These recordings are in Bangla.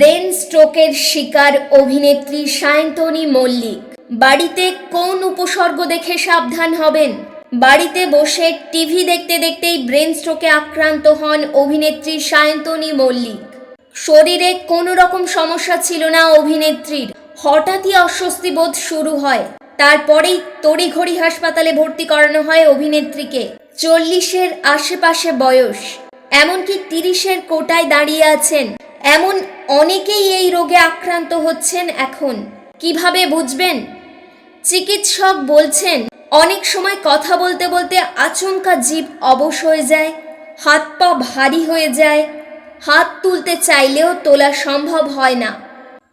ব্রেন স্ট্রোকের শিকার অভিনেত্রী সায়ন্তনী মল্লিক। বাড়িতে কোন উপসর্গ দেখে সাবধান হবেন? বাড়িতে বসে টিভি দেখতে দেখতেই ব্রেন স্ট্রোকে আক্রান্ত হন অভিনেত্রী সায়ন্তনী মল্লিক। শরীরে কোনো রকম সমস্যা ছিল না অভিনেত্রীর। হঠাৎই অস্বস্তি বোধ শুরু হয়। তারপরেই তড়িঘড়ি হাসপাতালে ভর্তি করানো হয় অভিনেত্রীকে। চল্লিশের আশেপাশে বয়স। এমনকি তিরিশের কোটায় দাঁড়িয়ে আছেন। এমন অনেকেই এই রোগে আক্রান্ত হচ্ছেন এখন। কীভাবে বুঝবেন? চিকিৎসক বলছেন, অনেক সময় কথা বলতে বলতে আচমকা জীব অবশ হয়ে যায়, হাত পা ভারী হয়ে যায়, হাত তুলতে চাইলেও তোলা সম্ভব হয় না।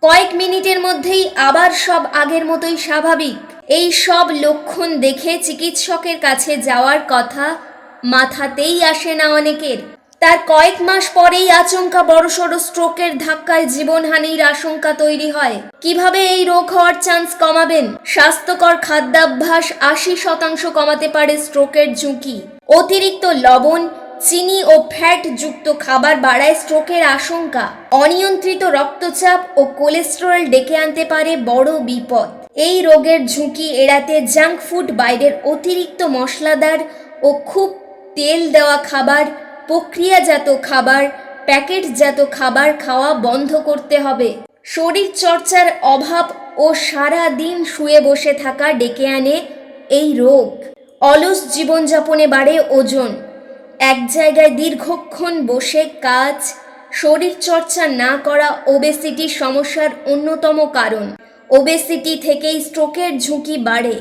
কয়েক মিনিটের মধ্যেই আবার সব আগের মতোই স্বাভাবিক। এই সব লক্ষণ দেখে চিকিৎসকের কাছে যাওয়ার কথা মাথাতেই আসে না অনেকের। তার কয়েক মাস পরেই আচমকা বড়সড় স্ট্রোকের ধাক্কায় জীবনহানির আশঙ্কা তৈরি হয়। কীভাবে এই রোগ হওয়ার চান্স কমাবেন? স্বাস্থ্যকর খাদ্যাভ্যাস আশি শতাংশ কমাতে পারে স্ট্রোকের ঝুঁকি। অতিরিক্ত লবণ, চিনি ও ফ্যাট যুক্ত খাবার বাড়ায় স্ট্রোকের আশঙ্কা। অনিয়ন্ত্রিত রক্তচাপ ও কোলেস্টেরল ডেকে আনতে পারে বড় বিপদ। এই রোগের ঝুঁকি এড়াতে জাঙ্ক ফুড বাইরের অতিরিক্ত মশলাদার ও খুব তেল দেওয়া খাবার প্রক্রিয়াজাত খাবার, প্যাকেটজাত খাবার খাওয়া বন্ধ করতে হবে। শরীর চর্চার অভাব ও সারা দিন শুয়ে বসে থাকা ডেকে আনে এই রোগ। অলস জীবনযাপনে বাড়ে ওজন। এক জায়গায় দীর্ঘক্ষণ বসে কাজ শরীর চর্চা না করা ওবেসিটি সমস্যার অন্যতম কারণ। ওবেসিটি থেকেই স্ট্রোকের ঝুঁকি বাড়ে।